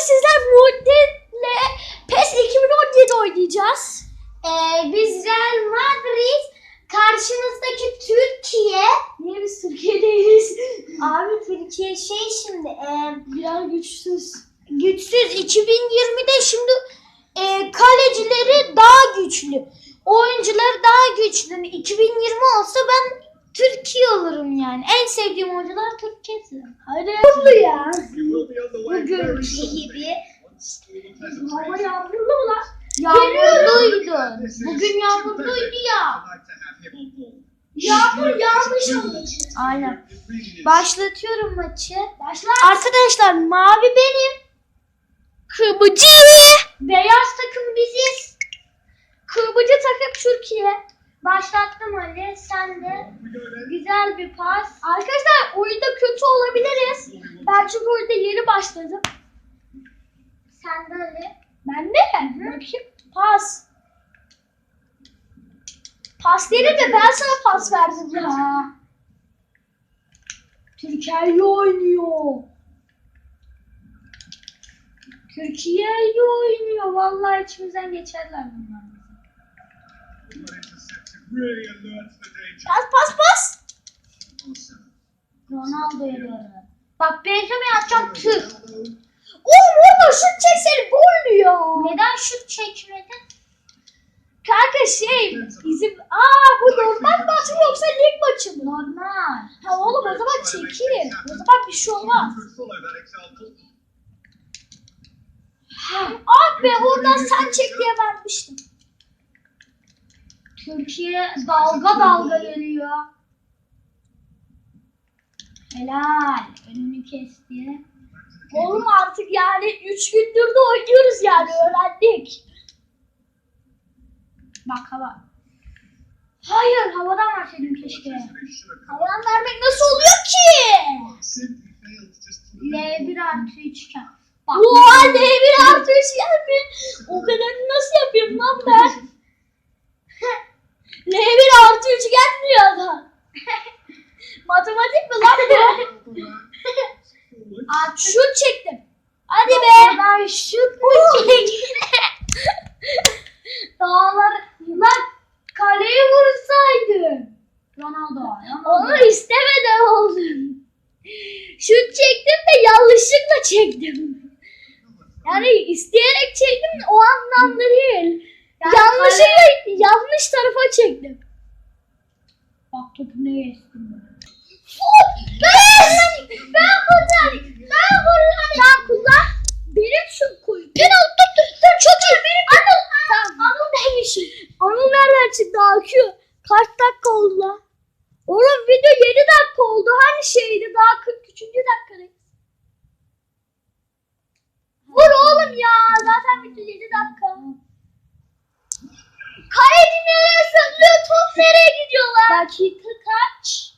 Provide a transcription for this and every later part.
sizler Muhittin'le PES 2017 oynayacağız. Ee, biz Real Madrid karşımızdaki Türkiye Niye biz Türkiye'deyiz? abi Türkiye şey şimdi e, Biraz güçsüz. güçsüz 2020'de şimdi e, kalecileri daha güçlü oyuncuları daha güçlü 2020 olsa ben Türkiye olurum yani en sevdiğim oyuncular Türkiye'si Hadi. Oldu ya. bugünkü gibi Hava yağmurlu mu lan? yağmurluydu bugün yağmurluydu ya Yağmur yağmış ama. aynen başlatıyorum maçı Başla. Arkadaşlar mavi benim. Kırmızı. Beyaz takım biziz. Kırmızı takım Türkiye. Başlattım Ali. Sen güzel bir pas. Arkadaşlar oyunda kötü olabiliriz. Ben çünkü oyunda yeni başladım. Sen de Ali. Ben de. Bakayım. Pas. Pas dedi de ben sana pas verdim ya. Türkiye oynuyor. Türkiye oynuyor. Vallahi içimizden geçerler bunlar. Pas pas pas. Ronaldo'ya doğru. Bak Benjamin atacağım tır. Oğlum orada şut çeksene gol ya. Neden şut çekmedin? Kanka şey bizim aa bu normal maç mı yoksa lig maçı mı? Normal. Ha oğlum o zaman çekil. O zaman bir şey olmaz. Ah be oradan sen çek diye vermiştim. Türkiye dalga dalga geliyor. Helal. Önünü kesti. Oğlum artık yani 3 gündür de oynuyoruz yani öğrendik. Bak hava. Hayır havadan verseydim keşke. Havadan vermek nasıl oluyor ki? L1 artı üçgen. Bak. Oha ne bir artı üç geldi. O kadarını nasıl yapayım lan ben? L1 artı 3 gelmiyor adam. Matematik mi lan bu? Şut çektim. Hadi be. Ben şut mu çektim? Dağlar. Lan kaleye vursaydı. Ronaldo. Onu istemeden oldum. Şut çektim de yanlışlıkla çektim. Yani isteyerek çektim o anlamda değil. Yani Yanlışlıkla yanlış tarafa çektim. Bak topu ne geçtim Ben ben kullan. Ben kullan. Sen kullan. Benim şu koy. Ben al dur dur dur çok iyi. Benim Anıl. Tamam. Anıl neymişim? Anıl nereden çıktı Akü? Kaç dakika oldu lan? Oğlum video 7 dakika oldu. Şeydi daha 43. dakikadayız. Vur oğlum ya. Zaten video 7 dakika. Kaleci nereye sallıyor? Top nereye gidiyorlar? Dakika kaç?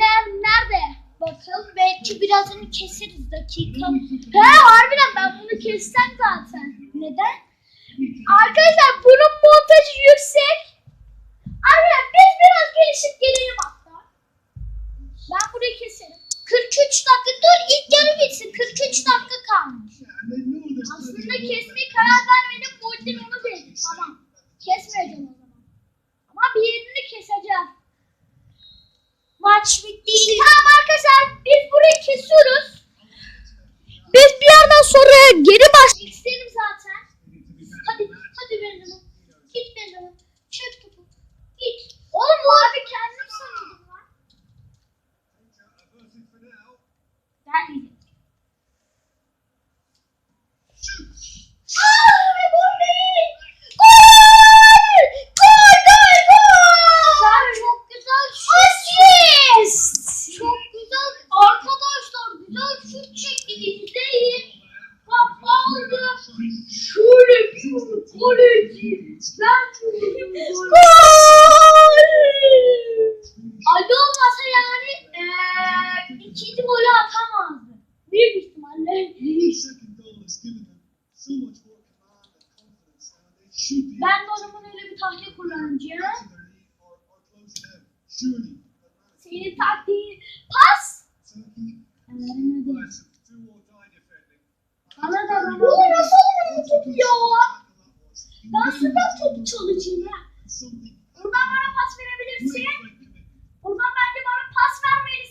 Ne, nerede? Bakalım belki birazını keseriz dakika. He harbiden ben bunu kessem zaten. Neden? Arkadaşlar bunun montajı yüksek. Arkadaşlar biz biraz gelişip gelelim hatta. Ben burayı keserim. 43 dakika dur ilk yarı bitsin 43 dakika kalmış. Aslında kesmeye karar vermedim. Muhittin onu dedi. Tamam. Kesmeyeceğim o zaman. Ama bir yerini keseceğim. Maç bitti. Tamam arkadaşlar biz burayı kesiyoruz. Biz bir yerden sonra geri baş... İsterim zaten. Hadi hadi Benjamin. Git Benjamin. Yeni taktiği. Pas. Bana da bana. Bu nasıl bana tutuyor? Ben süper topu çalacağım ha. Buradan bana pas verebilirsin. Buradan bence bana pas vermelisin.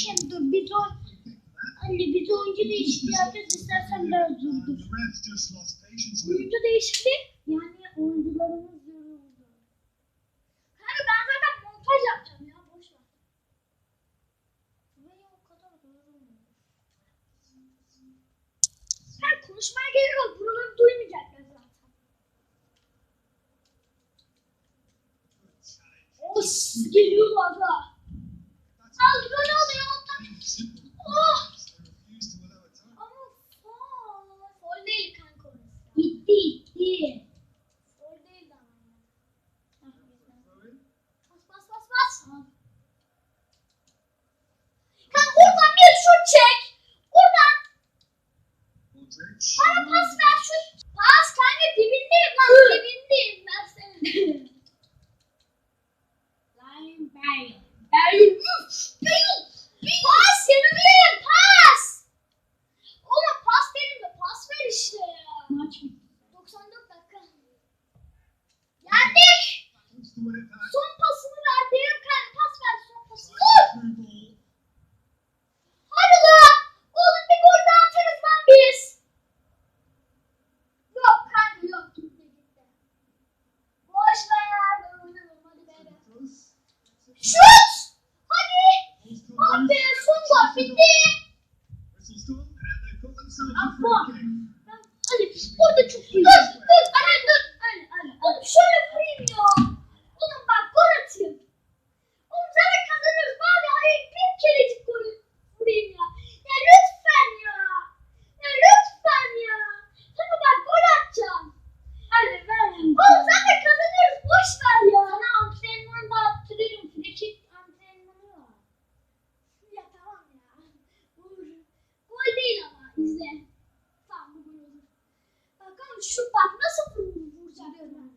için dur bir ton anne bir toncu değişikliği yapacağız istersen biraz durdur. Oyuncu değişikliği yani oyuncularımız yoruldu. Kanka ben zaten montaj yapacağım ya boş ver. Benim o kadar yorulmuyor. Sen konuşmaya gerek buraları duymayacak. Orada çok güzel. bakın şu bak nasıl vuracağım ben.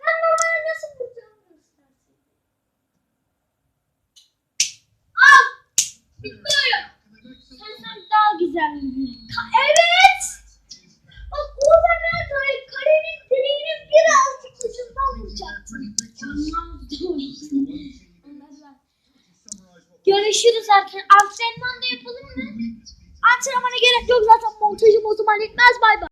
Ben normalde nasıl vuracağım göstersin. Al. Bitmiyorum. Sen sen daha güzel Evet. Bak orada ben kare, karenin direğini birazcık ucundan vuracaktım. Görüşürüz arkadaşlar. Antrenman da yapalım mı? Antrenmana gerek yok zaten montajım o zaman etmez bay bay.